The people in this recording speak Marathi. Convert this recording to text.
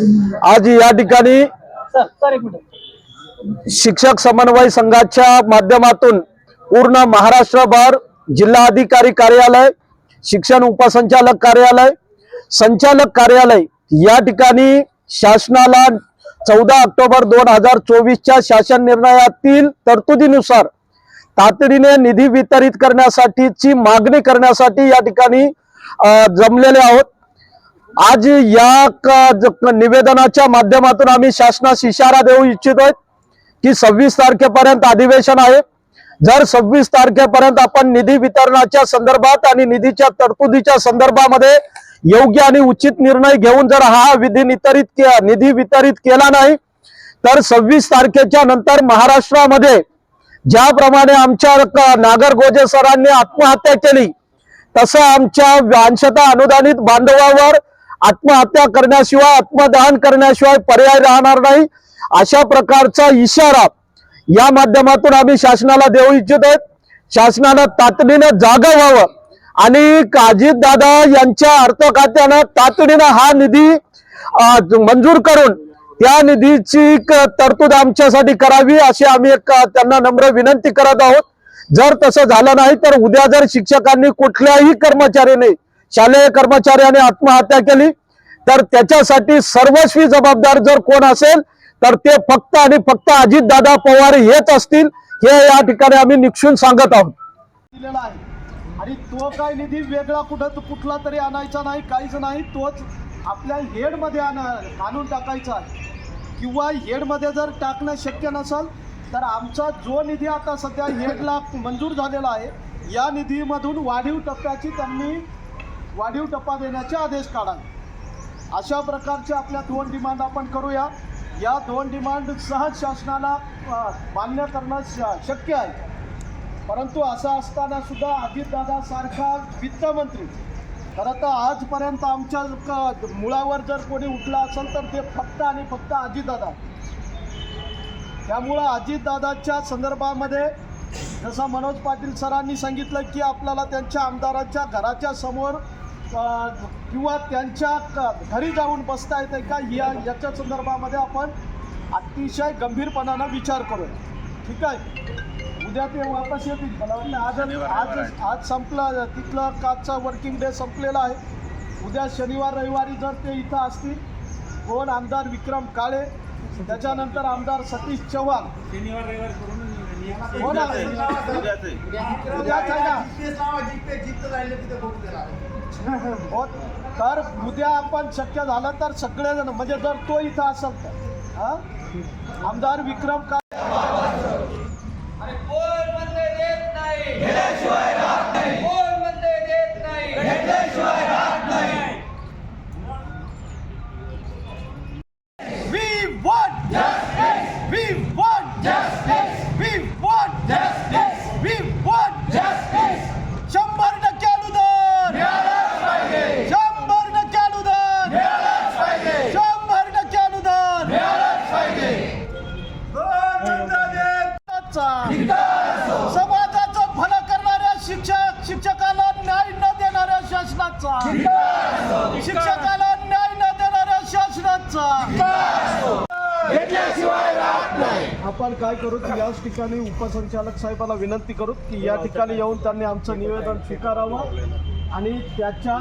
आज या ठिकाणी शिक्षक समन्वय संघाच्या माध्यमातून पूर्ण महाराष्ट्रभर जिल्हा अधिकारी कार्यालय शिक्षण उपसंचालक कार्यालय संचालक कार्यालय या ठिकाणी शासनाला चौदा ऑक्टोबर दोन हजार चोवीसच्या शासन निर्णयातील तरतुदीनुसार तातडीने निधी वितरित करण्यासाठीची मागणी करण्यासाठी या ठिकाणी जमलेले आहोत. आज या निवेदनाच्या माध्यमातून आम्ही शासनास इशारा देऊ इच्छितोय की सव्वीस तारखेपर्यंत अधिवेशन आहे. जर सव्वीस तारखेपर्यंत आपण निधी वितरणाच्या संदर्भात आणि निधीच्या तरतुदीच्या संदर्भामध्ये योग्य आणि उचित निर्णय घेऊन जर हा विधी वितरित निधी वितरित केला नाही तर सव्वीस तारखेच्या नंतर महाराष्ट्रामध्ये ज्याप्रमाणे आमच्या नागरगोजे सरांनी आत्महत्या केली तसं आमच्या अंशतः अनुदानित बांधवावर आत्महत्या करण्याशिवाय आत्मदहन करण्याशिवाय पर्याय राहणार नाही. अशा प्रकारचा इशारा या माध्यमातून आम्ही शासनाला देऊ इच्छित आहेत. शासनानं तातडीनं जागा व्हावं. आणि अजित दादा यांच्या अर्थ खात्यानं तातडीनं हा निधी मंजूर करून त्या निधीची तरतूद आमच्यासाठी करावी अशी आम्ही एक त्यांना नम्र विनंती करत आहोत. जर तसं झालं नाही तर उद्या जर शिक्षकांनी कुठल्याही कर्मचाऱ्याने शालेय कर्मचाऱ्याने आत्महत्या केली तर त्याच्यासाठी सर्वस्वी जबाबदार जर कोण असेल तर ते फक्त आणि फक्त अजितदादा पवार हेच असतील हे या ठिकाणी आम्ही निक्षून सांगत आहोत. दिलेला आहे. आणि तो काय निधी वेगळा कुठं कुठला तरी आणायचा नाही काहीच नाही तोच आपल्या हेडमध्ये आण आणून टाकायचा आहे. किंवा हेडमध्ये जर टाकणं शक्य नसेल तर आमचा जो निधी आता सध्या हेडला मंजूर झालेला आहे या निधीमधून वाढीव टप्प्याची त्यांनी वाढीव टप्पा देण्याचे आदेश काढावे. अशा प्रकारचे आपल्या दोन डिमांड आपण करूया. या दोन डिमांड सहज शासनाला मान्य करणं श- शक्य आहे. परंतु असं असताना सुद्धा अजितदादा सारखा वित्तमंत्री खरं तर आजपर्यंत आमच्या क- मुळावर जर कोणी उठला असेल तर ते फक्त आणि फक्त अजितदादा त्यामुळं अजितदादाच्या संदर्भामध्ये जसं मनोज पाटील सरांनी सांगितलं की आपल्याला त्यांच्या आमदाराच्या घराच्या समोर किंवा त्यांच्या क- घरी जाऊन बसता येते का या याच्या संदर्भामध्ये आपण अतिशय गंभीरपणानं विचार करूया. ठीक आहे? उद्या ते वापस येतील. मला वाटतं आज आज आज संपलं तिथलं कालचा वर्किंग डे संपलेला आहे. उद्या शनिवार रविवारी जर ते इथं असतील कोण? आमदार विक्रम काळे. त्याच्यानंतर आमदार सतीश चव्हाण. हो ना उद्याच आहे ना हो तर उद्या आपण शक्य झालं तर सगळेजण म्हणजे जर तो इथं असेल तर हा? आमदार विक्रम का अरे कोण म्हणते देत नाही? समाजाचा समाजाचं भलं करणाऱ्या शिक्षक शिक्षकाला न्याय न देणाऱ्या शासनाचा शिक्षकाला न्याय न देणाऱ्या शासनाचा. आपण काय करू की याच ठिकाणी उपसंचालक साहेबाला विनंती करू की या ठिकाणी येऊन त्यांनी आमचं निवेदन स्वीकारावं आणि त्याच्या